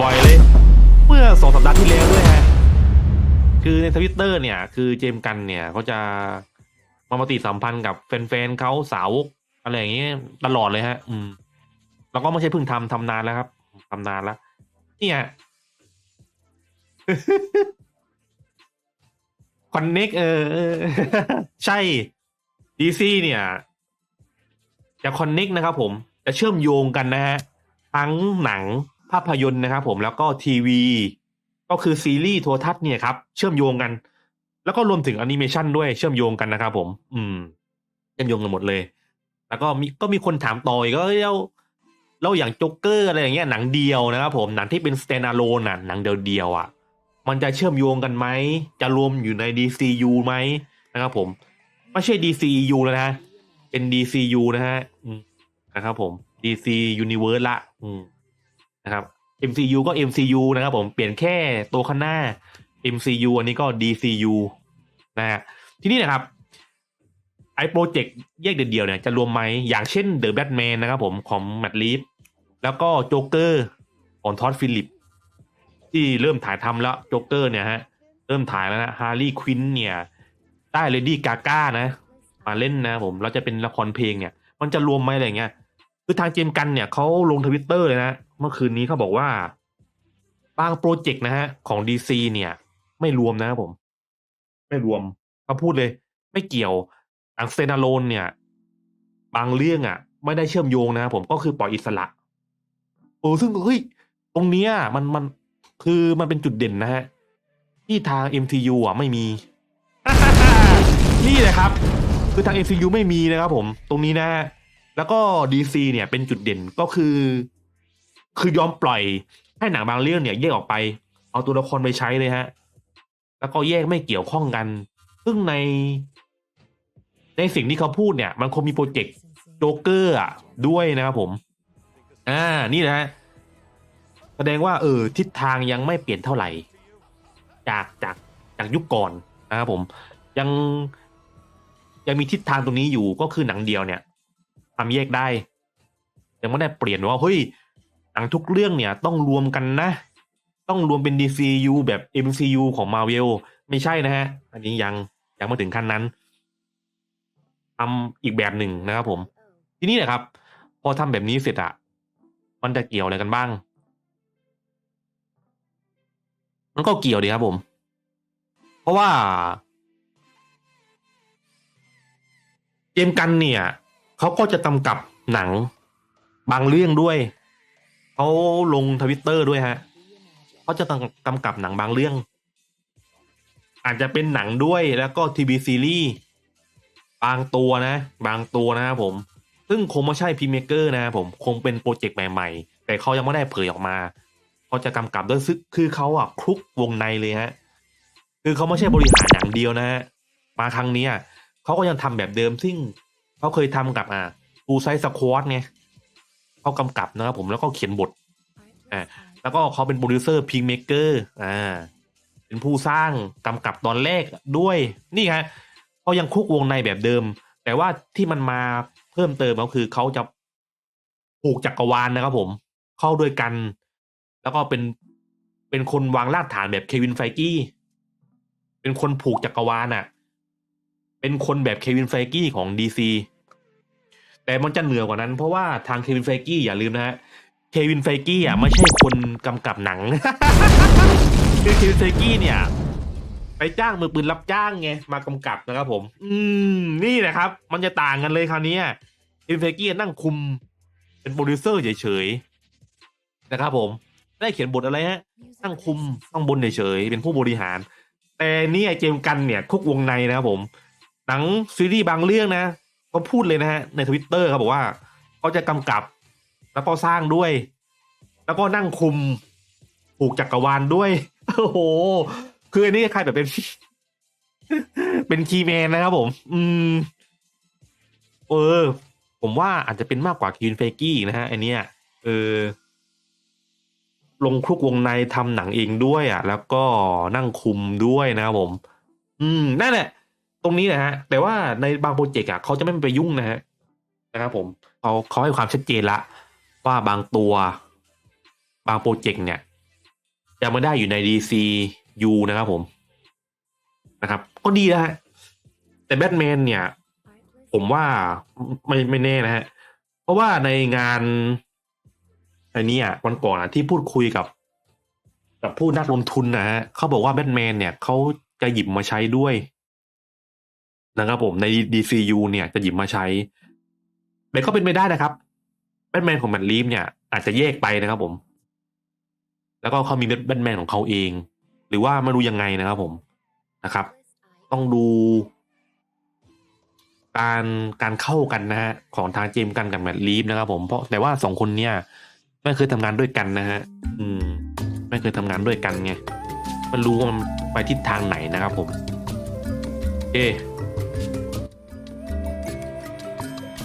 บ่อยเลย เมื่อสองสัปดาห์ที่แล้วด้วยฮะคือในทวิตเตอร์เนี่ย คือเจมส์กันเนี่ยเขาจะมาปฏิสัมพันธ์กับแฟนๆเขาสาวกอะไรอย่างเงี้ยตลอดเลยฮะ อืม แล้วก็ไม่ใช่เพิ่งทำทำนานแล้วครับทำนานแล้วเนี่ยคอนเน็กเออเออใช่ดีซีเนี่ย จะคอนเน็กนะครับผม จะเชื่อมโยงกันนะฮะ ทั้งหนัง ภาพยนตร์นะครับผมแล้วก็ทีวี ก็คือซีรีส์โทรทัศน์เนี่ยครับเชื่อมโยงกัน แล้วก็รวมถึงแอนิเมชันด้วยเชื่อมโยงกันนะครับผม อืม เชื่อมโยงกันหมดเลย แล้วก็มีก็มีคนถามต่ออีกก็เอ้ยเราเราอย่างจ๊กเกอร์อะไรอย่างเงี้ยหนังเดียวนะครับผมหนังที่เป็น stand alone น่ะหนังเดียวๆอะมันจะเชื่อมโยงกันไหม จะรวมอยู่ใน DCU ไหมนะครับผม ไม่ใช่ DCU แล้วนะ เป็น DCU นะฮะนะครับผม DC Universe ละ อืม นะครับ MCU ก็ MCU นะครับผมเปลี่ยนแค่ตัวข้างหน้า MCU อันนี้ก็ DCU นะฮะทีนี้นะครับไอ้โปรเจกต์แยกเดียวๆเนี่ยจะรวมไหมอย่างเช่น The Batman นะครับผมของแมตต์ลีฟแล้วก็โจ๊กเกอร์ของทอดฟิลิป ที่เริ่มถ่ายทำแล้วโจ๊กเกอร์เนี่ยฮะเริ่มถ่ายแล้วนะฮาร์ลีควินเนี่ยได้เลดี้กาก้านะ มาเล่นนะผมแล้วจะเป็นละครเพลงเนี่ย มันจะรวมไหมอะไรเงี้ย คือทางเจมส์กันเนี่ยเขาลงทวิตเตอร์เลยนะ เมื่อคืนนี้เขาบอกว่าบางโปรเจกต์นะฮะ ของดีซีเนี่ย ไม่รวมนะครับผม ไม่รวมเขาพูดเลย ไม่เกี่ยวหนังเซนาโลนเนี่ย บางเรื่องอะ ไม่ได้เชื่อมโยงนะครับผมก็คือปล่อยอิสระโอ้ซึ่งเฮ้ยตรงเนี้ยมันมันคือมันเป็นจุดเด่นนะฮะ ที่ทาง MCU อะไม่มี นี่แหละครับ คือทาง MCU ไม่มีนะครับผม ตรงนี้นะฮะ แล้วก็ DC เนี่ยเป็นจุดเด่นก็คือ คือยอมปล่อยให้หนังบางเรื่องเนี่ยแยกออกไป เอาตัวละครไปใช้เลยฮะ แล้วก็แยกไม่เกี่ยวข้องกัน ซึ่งใน ในสิ่งที่เขาพูดเนี่ย มันคงมีโปรเจกต์โจ๊กเกอร์อะด้วยนะครับผม อ่านี่นะฮะแสดงว่าเออทิศทางยังไม่เปลี่ยนเท่าไหร่ จากจากจากยุคก่อนนะครับผม ยังยังมีทิศทางตรงนี้อยู่ก็คือหนังเดียวเนี่ย ทำแยกได้ยังไม่ได้เปลี่ยนว่าเฮ้ยหนังทุกเรื่องเนี่ยต้องรวมกันนะ ต้องรวมเป็น DCU แบบ MCU ของ Marvel ไม่ใช่นะฮะ อันนี้ยังยังไม่ถึงขั้นนั้นทำอีกแบบหนึ่งนะครับผม ทีนี้นะครับ พอทำแบบนี้เสร็จอะมันจะเกี่ยวอะไรกันบ้าง มันก็เกี่ยวดีครับผม เพราะว่าเจมกันเนี่ย เขาก็จะกำกับหนังบางเรื่องด้วย เขาลงทวิตเตอร์ด้วยฮะเขาจะกำกับหนังบางเรื่อง อาจจะเป็นหนังด้วยแล้วก็ทีวีซีรีส์บางตัวนะ บางตัวนะครับผม ซึ่งคงไม่ใช่พีเมเกอร์นะครับผมคงเป็นโปรเจกต์ใหม่ๆ แต่เขายังไม่ได้เผยออกมาเขาจะกำกับด้วยซึกคือเขาอะคลุกวงในเลยฮะคือเขาไม่ใช่บริหารอย่างเดียวนะฮะมาครั้งนี้เขาก็ยังทำแบบเดิมซึ่ง เขาเคยทำกับอ่าฟูไซส์สควอตไงเขากำกับนะครับผมแล้วก็เขียนบทอ่าแล้วก็เขาเป็นโปรดิวเซอร์พิงเมเกอร์อ่าเป็นผู้สร้างกำกับตอนแรกด้วยนี่ฮะเขายังคุกวงในแบบเดิม แต่ว่าที่มันมาเพิ่มเติมก็คือเขาจะผูกจักรวาลนะครับผม เข้าด้วยกัน แล้วก็เป็นเป็นคนวางรากฐานแบบเควินไฟกี้ เป็นคนผูกจักรวาลอะ เป็นคนแบบเควินไฟกี้ของดีซีแต่มันจะเหนือกว่านั้น เพราะว่าทางเควินไฟกี้อย่าลืมนะฮะเควินไฟกี้อะไม่ใช่คนกำกับหนังคือเควินไฟกี้เนี่ย ไปจ้างมือปืนรับจ้างไงมากำกับนะครับผม อืมนี่แหละครับ มันจะต่างกันเลยคราวนี้เควินไฟกี้นั่งคุม เป็นโปรดิวเซอร์เฉยๆนะครับผมได้เขียนบทอะไรฮะนั่งคุมข้างบนเฉยๆเป็นผู้บริหาร แต่นี่ยเจมกันเนี่ยคุกวงในนะครับผม หนังซีรีส์บางเรื่องนะเขาพูดเลยนะฮะในทวิตเตอร์เขาบอกว่าเขาจะกำกับ แล้วก็สร้างด้วย แล้วก็นั่งคุมผูกจักรวาลด้วย โอ้โห คืออันนี้ใครแบบเป็น เป็นคีแมนนะครับผม อืม เออ ผมว่าอาจจะเป็นมากกว่าคินเฟกี้นะฮะอันเนี้ยเออลงคลุกวงในทำหนังเองด้วย อะ แล้วก็นั่งคุมด้วยนะครับผม อืมนั่นแหละ ตรงนี้นะฮะ แต่ว่าในบางโปรเจกต์อะเขาจะไม่ไปยุ่งนะฮะนะครับผมเขาเขาให้ความชัดเจนละ ว่าบางตัว บางโปรเจกต์เนี่ยจะมาได้อยู่ใน DCU นะครับผมนะครับ ก็ดีนะฮะแต่แบทแมนเนี่ย ผมว่าไม่ไม่แน่นะฮะ เพราะว่าในงานอันนี้อะวันก่อนอะที่พูดคุยกับ กับผู้นักลงทุนนะฮะเขาบอกว่าแบทแมนเนี่ยเขาจะหยิบมาใช้ด้วย นะครับผมใน DCU เนี่ยจะหยิบมาใช้แต่ก็เป็นไปได้นะครับแบทแมนของแมทลีฟเนี่ยอาจจะแยกไปนะครับผม แล้วก็เขามีแบทแมนของเขาเอง หรือว่าไม่รู้ยังไงนะครับผมนะครับ ต้องดู การการเข้ากันนะฮะของทางเจมส์กันกับแมทลีฟนะครับ ผมเพราะแต่ว่าสองคนเนี่ยไม่เคยทำงานด้วยกันนะฮะอืม ไม่เคยทำงานด้วยกันไงมันรู้ว่ามันไปทิศทางไหนนะครับผมโอ